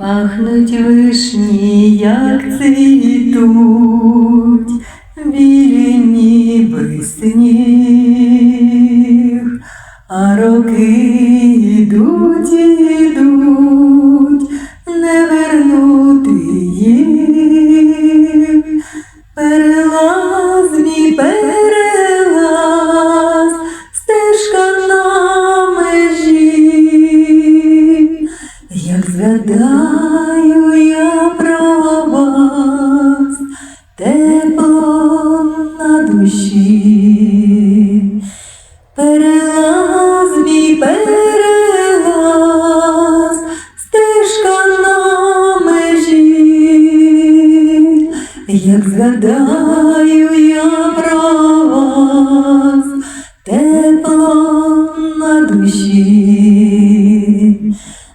Пахнуть вишні, як цвітуть, білі ніби сніг, Як згадаю я про вас, тепло на душі, перелаз мій перелаз, стежка на межі, як згадаю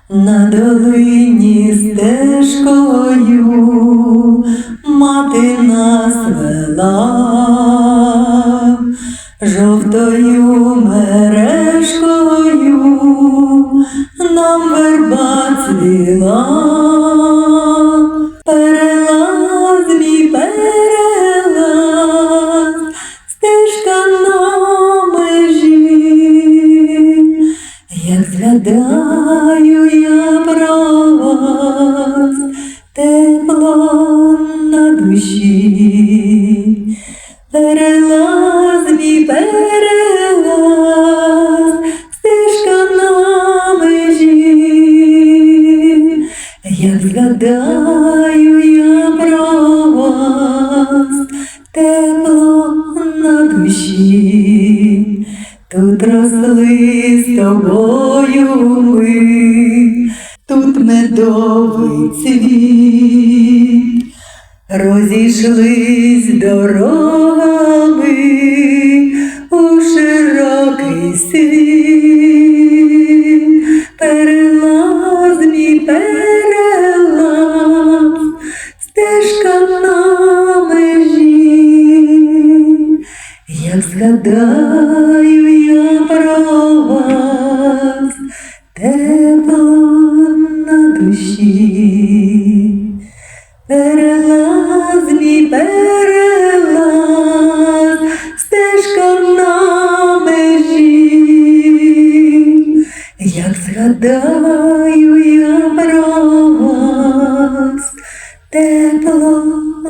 На долині стежкою мати нас вела, жовтою мережкою нам верба цвіла. Згадаю я про вас, тепло на душі, перелаз мій перелаз, стежка на межі, як згадаю я про вас, тепло на душі. Тут росли з тобою ми, тут медовий цвіт, розійшлись дорогами у широкий світ, перелаз мій перелаз, стежка на межі. Як згадаю перелаз мій перелаз, стежка на межі, як згадаю я про вас, тепло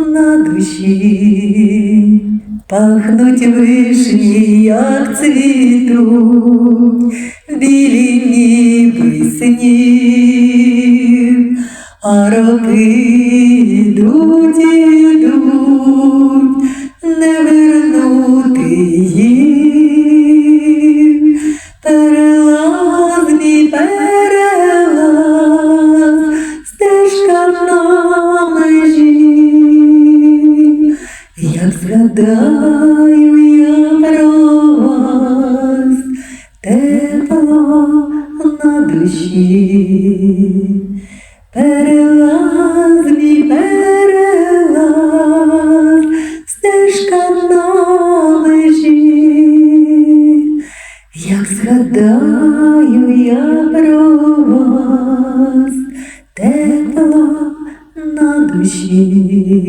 на душі. Пахнуть вишні, як цвітуть, білі ніби сніг, а роки йдуть, ідуть, не вернути їх. Перелаз мій перелаз, стежка на межі. Як згадаю перелаз мій перелаз, стежка на межі, як згадаю я про вас, тепло на душі.